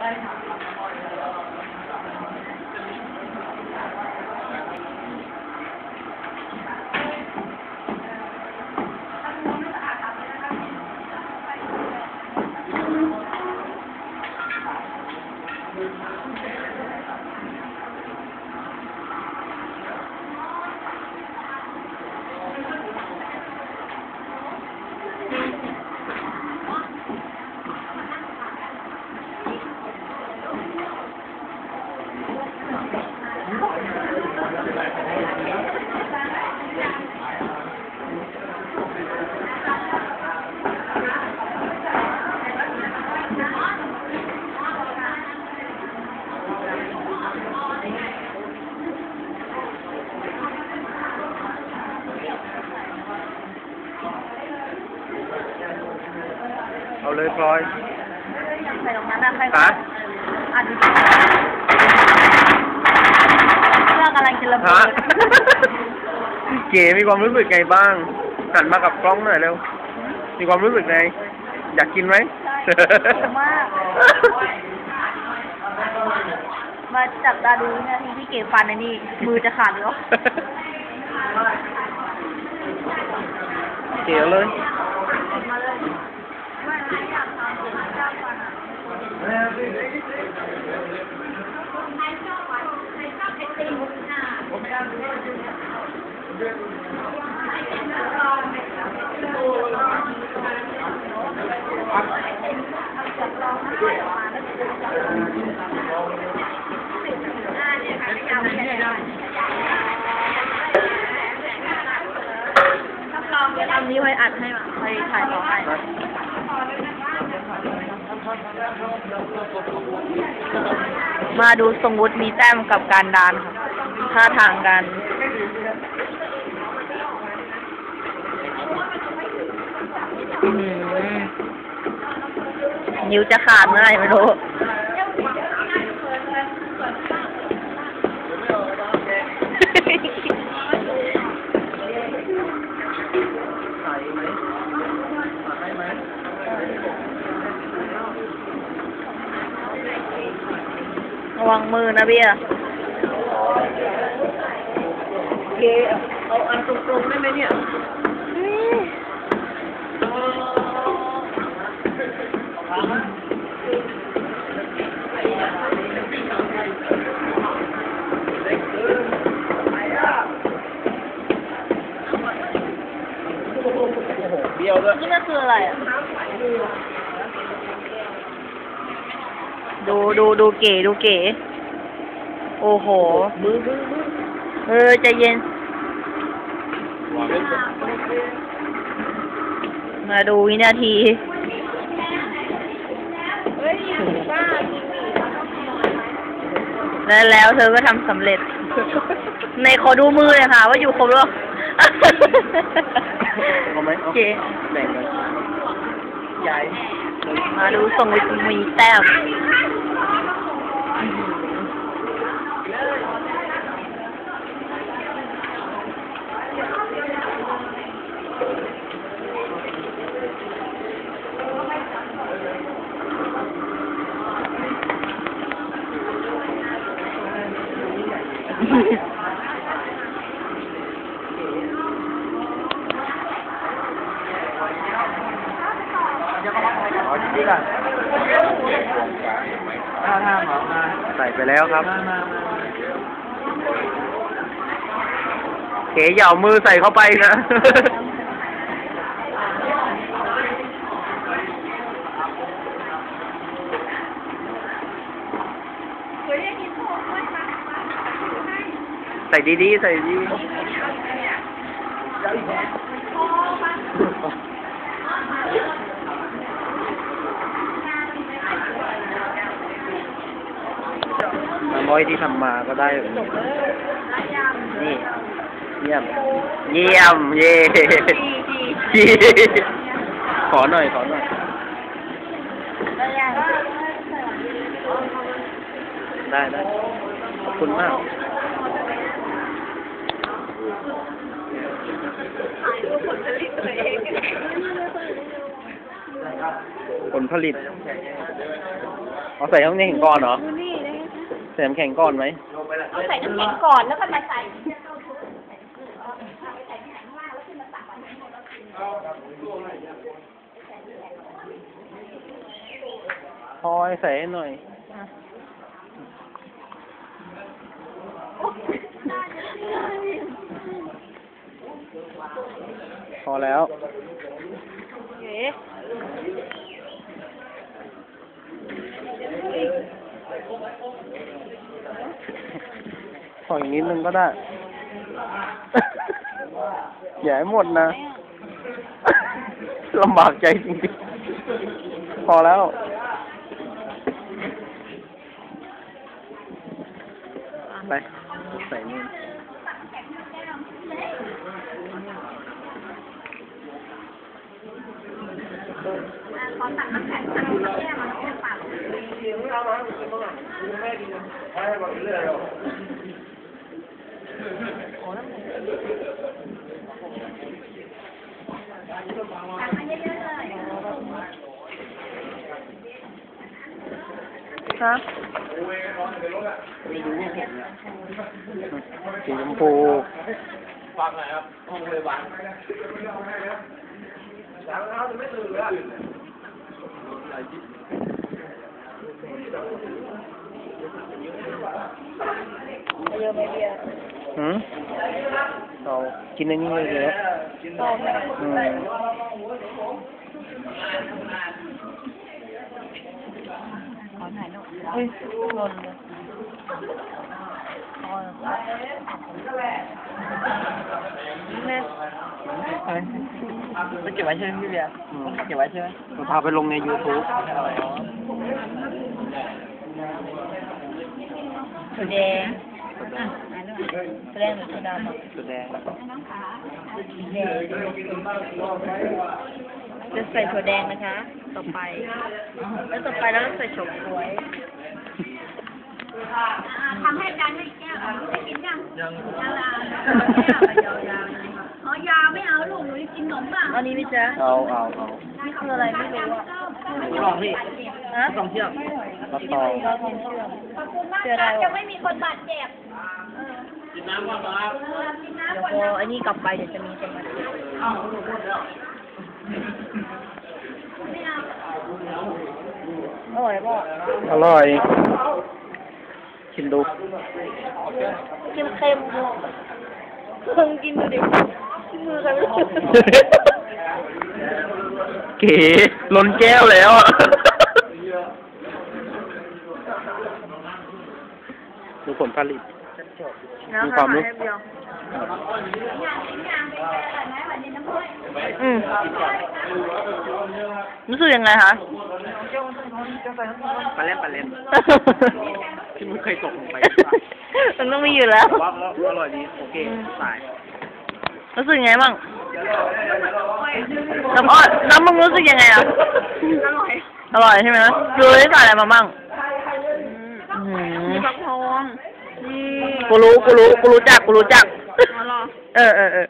เอา เลยพลอยใครตรงนั้นนะใครฮะอ่านดูดิเครื่องกำลังจะระเบิฮะดเก๋มีความรู้สึกไงบ้างหันมากับกล้องหน่อยเร็ว มีความรู้สึกไง อยากกินไหม ใช่หิวมาก มาจับตาดูวินาทีที่เก็บฟันในนี่มือจะขาดแล้วเก๋เลย นอะอันนี้ไว้อัดให้มาไปถ่ายต่อให้ มาดูทรงวุฒิมีแต้มกับการดานค่ะท่าทางการอื้อหือนิ้วจะขาดเมื่อไหร่ไม่รู้ ระวังมือนะเบียร์เก๋เอาอันตรงๆได้ไหมเนี่ยโอ้โหเบี้ยวด้วยนี่มันคืออะไรอะ ดูดูดูเก๋ดูเก๋ โอ้โห มือมือมือเออใจเย็นวางไว้ก่อนมาดูวินาทีแล้วแล้วเธอก็ทำสำเร็จ ในขอดูมือเลยค่ะ ว่าอยู่ครบหรือเปล่าเอาไหมโอเอาเคแบ่งกัน ยายมาดูส่งวิมีแต้ม ใส่ไปแล้วครับเก๋อย่าเอามือใส่เข้าไปนะใส่ดีๆ ใส่ดีำร้อยที่ทำมาก็ได้แบบนี้นี่เยี่ยม เยี่ยม เย่ขอหน่อย ขอหน่อย ได้ได้ขอบคุณมากผลผลิตเอาใส่น้ำแข็งก่อนเหรอดูนี่นะ ใส่น้ำแข็งก่อนไหมเอาใส่น้ำแข็งก่อนแล้วก็มาใส่พลอยใส่ให้หน่อย พอแล้ว เก๋ ขออีกนิดนึงก็ได้ อย่าให้หมดนะลำบากใจจริงๆ พอแล้วไปใส่นี่ ขอตักน้ำแข็งตักน้ำแก้วมาแล้วก็ปัดตักมาเอะๆเลยฮะสีชมพูเยอะไหมเบียร์หืมเอากินอันนี้เลยเยอะชอบไหมอืมขอถ่ายหน่อยเฮ้ยหล่นเลยอ๋อแม่จะเก็บไว้ใช่ไหมพี่เบีย อืมเก็บไว้ใช่ไหมเราพาไปลงใน YouTube ถั่วแดง อะอ่านด้วยถั่วแดงหรือถั่วดำอะแสดแดงจะใส่ถั่วแดงนะคะ ต่อไป แล้วต่อไปแล้วใส่เฉาก๊วยทำให้อารให้แก้วได้กินยังยังยาลาแก้วยาวอ๋อยาไม่เอาลูกหนูกินขนมบ้างอานี้ไหมจ๊ะเอาเอาเอานี่คืออะไรไม่รู้อะลองพี่ ฮะลองเที่ยวรับตองเราทำเชื่อมขอบคุณมากค่ะจะไม่มีคนบาดเจ็บกินน้ำก่อนครับเออกินเดี๋ยวน้ำก่อนพอนะไอ้นี่กลับไปเดี๋ยวจะมีคนมาเก็บไม่เอาอร่อยป่ะอร่อยชิมดูเค็มเค็มเพิ่งกินดูดิมือใครไม่รู้เก๋ล้นแก้วแล้วอะ ดูผลผลิตนะมีคะความรู้ให้เดียวอยากกินยางไปเจอกันไหมวันนี้น้ำพุอืมรู้สึกยังไงคะปลาเล่นปลาเล่นที่มึงเคยตกลงไปมันต้องมีอยู่แล้วว่าอร่อยดีโอเคตายรู้สึกยังไงบ้างน้ำอ้อยน้ำมึงรู้สึกยังไงอะอร่อย อร่อยใช่ไหมดูได้ใส่อะไรมาบ้างอืมมีฟักทองนี่กูรู้กูรู้กูรู้จักกูรู้จักอร่อยเออเออเออ